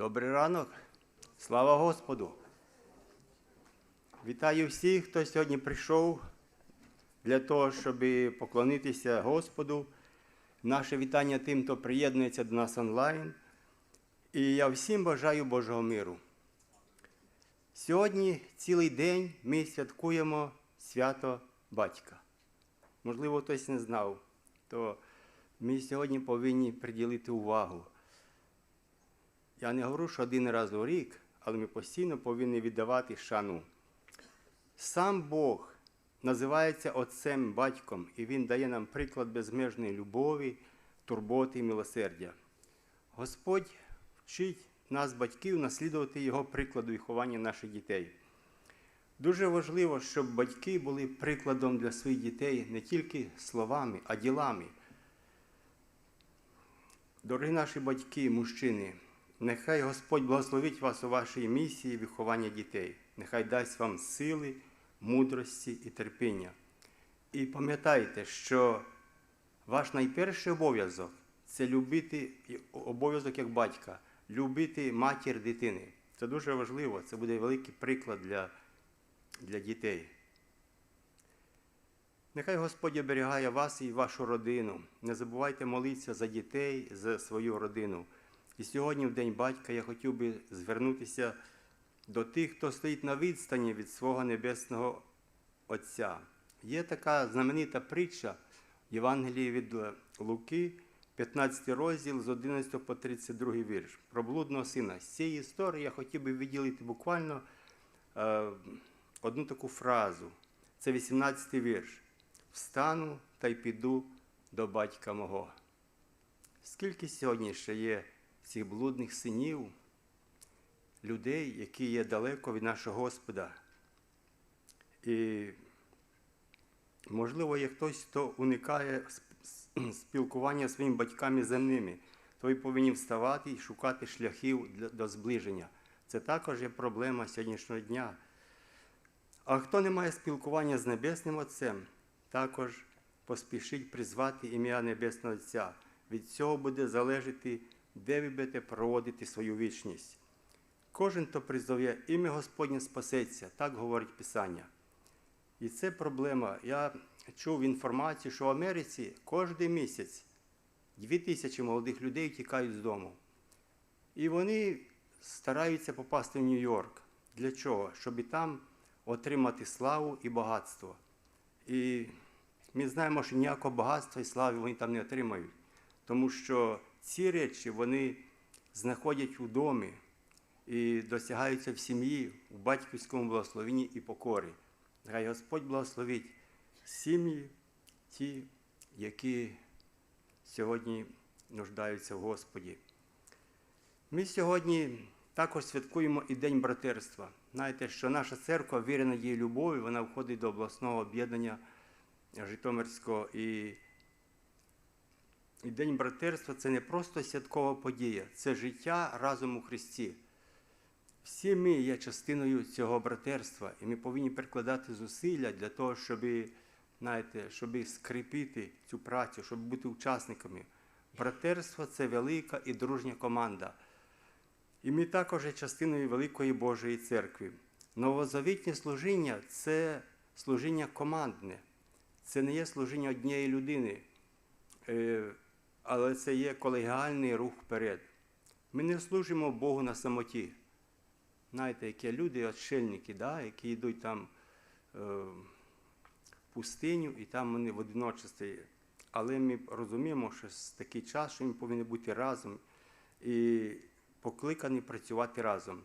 Добрий ранок. Слава Господу. Вітаю всіх, хто сьогодні прийшов для того, щоб поклонитися Господу. Наше вітання тим, хто приєднується до нас онлайн. І я всім бажаю Божого миру. Сьогодні цілий день ми святкуємо свято батька. Можливо, хтось не знав, то ми сьогодні повинні приділити увагу. Я не говорю, що один раз у рік, але ми постійно повинні віддавати шану. Сам Бог називається Отцем Батьком, і Він дає нам приклад безмежної любові, турботи і милосердя. Господь вчить нас, батьків, наслідувати Його прикладу виховання наших дітей. Дуже важливо, щоб батьки були прикладом для своїх дітей не тільки словами, а ділами. Дорогі наші батьки, мужчини, нехай Господь благословить вас у вашій місії виховання дітей. Нехай дасть вам сили, мудрості і терпіння. І пам'ятайте, що ваш найперший обов'язок це любити обов'язок як батька, любити матір дитини. Це дуже важливо, це буде великий приклад для, для дітей. Нехай Господь оберігає вас і вашу родину. Не забувайте молитися за дітей, за свою родину. І сьогодні, в День батька, я хотів би звернутися до тих, хто стоїть на відстані від свого небесного Отця. Є така знаменита притча в Євангелії від Луки, 15 розділ з 11 по 32 вірш про блудного сина. З цієї історії я хотів би виділити буквально е, одну таку фразу. Це 18 вірш. Встану та й піду до батька мого. Скільки сьогодні ще є цих блудних синів, людей, які є далеко від нашого Господа? І, можливо, є хтось, хто уникає спілкування зі своїми батьками земними, то ви повинні вставати і шукати шляхів для, до зближення. Це також є проблема сьогоднішнього дня. А хто не має спілкування з Небесним Отцем, також поспішіть призвати ім'я Небесного Отця. Від цього буде залежати, де ви будете проводити свою вічність. Кожен, хто призове ім'я Господнє спасеться, так говорить Писання. І це проблема. Я чув інформацію, що в Америці кожен місяць дві тисячі молодих людей тікають з дому. І вони стараються попасти в Нью-Йорк. Для чого? Щоб і там отримати славу і багатство. І ми знаємо, що ніякого багатства і слави вони там не отримають, тому що ці речі вони знаходять у домі і досягаються в сім'ї, у батьківському благословенні і покорі. Хай Господь благословить сім'ї, ті, які сьогодні нуждаються в Господі. Ми сьогодні також святкуємо і День братерства. Знаєте, що наша церква вірена її любові, вона входить до обласного об'єднання Житомирського. І, і День братерства це не просто святкова подія, це життя разом у Христі. Всі ми є частиною цього братерства, і ми повинні прикладати зусилля для того, щоб, знаєте, щоб скріпити цю працю, щоб бути учасниками. Братерство це велика і дружня команда. І ми також є частиною Великої Божої церкви. Новозавітнє служіння це служіння командне, це не є служіння однієї людини, е, але це є колегіальний рух вперед. Ми не служимо Богу на самоті. Знаєте, які люди, отшельники, да, які йдуть там е, в пустиню і там вони в одиночестві. Але ми розуміємо, що такий час, що ми повинні бути разом і покликані працювати разом.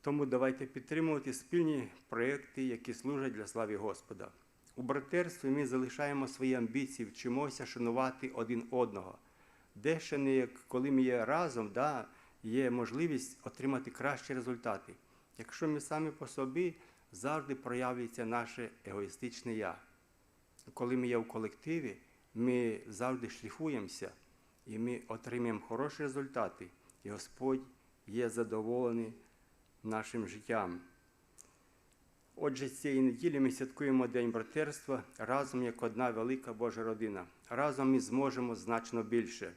Тому давайте підтримувати спільні проєкти, які служать для слави Господа. У братерстві ми залишаємо свої амбіції, вчимося шанувати один одного. Де ще не коли ми є разом, да, є можливість отримати кращі результати. Якщо ми самі по собі завжди проявиться наше егоїстичне я. Коли ми є в колективі, ми завжди шліфуємося і ми отримаємо хороші результати. І Господь є задоволений нашим життям. Отже, цієї неділі ми святкуємо День братерства разом як одна велика Божа родина. Разом ми зможемо значно більше.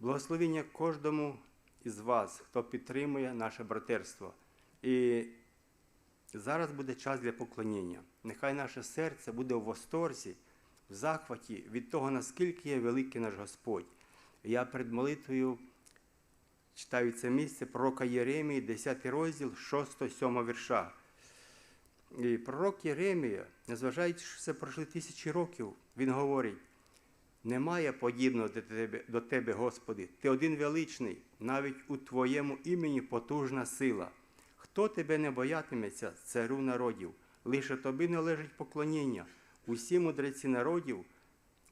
Благословення кожному із вас, хто підтримує наше братерство. І зараз буде час для поклоніння. Нехай наше серце буде в восторзі, в захваті від того, наскільки є великий наш Господь. Я перед молитвою читаю це місце пророка Єремії, 10 розділ, 6-7 вірша. І пророк Єремія, незважаючи, що це пройшли тисячі років, він говорить: немає подібного до тебе, до тебе, Господи, ти один величний, навіть у Твоєму імені потужна сила. Хто тебе не боятиметься, царю народів, лише тобі належить поклоніння. Усі мудреці народів,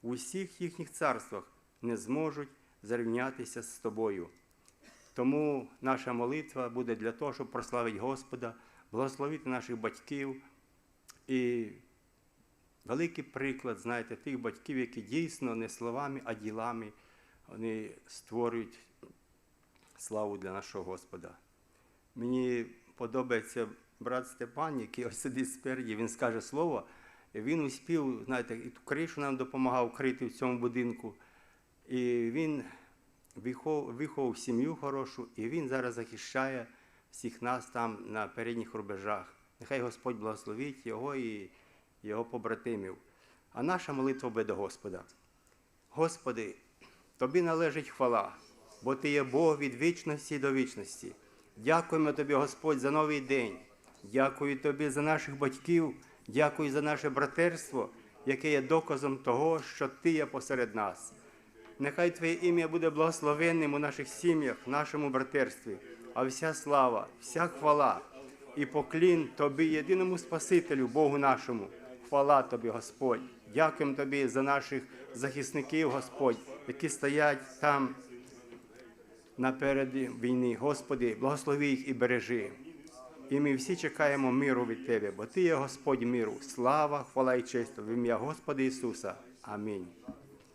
у всіх їхніх царствах не зможуть зарівнятися з тобою. Тому наша молитва буде для того, щоб прославити Господа, благословити наших батьків. І великий приклад, знаєте, тих батьків, які дійсно не словами, а ділами вони створюють славу для нашого Господа. Мені подобається брат Степан, який ось сидить спереді, він скаже слово. Він успів, знаєте, і ту кришу нам допомагав крити в цьому будинку. І він вихов- виховав сім'ю хорошу, і він зараз захищає всіх нас там на передніх рубежах. Нехай Господь благословить його і його побратимів. А наша молитва буде до Господа. Господи, Тобі належить хвала, бо Ти є Бог від вічності до вічності. Дякуємо Тобі, Господь, за новий день. Дякую Тобі за наших батьків, дякую за наше братерство, яке є доказом того, що Ти є посеред нас. Нехай Твоє ім'я буде благословенним у наших сім'ях, в нашому братерстві, а вся слава, вся хвала і поклін Тобі, єдиному Спасителю, Богу нашому. Хвала Тобі, Господь. Дякуємо Тобі за наших захисників, Господь, які стоять там напереді війни. Господи, благослови їх і бережи. І ми всі чекаємо миру від Тебе, бо Ти є Господь миру. Слава, хвала і честь в ім'я Господа Ісуса. Амінь.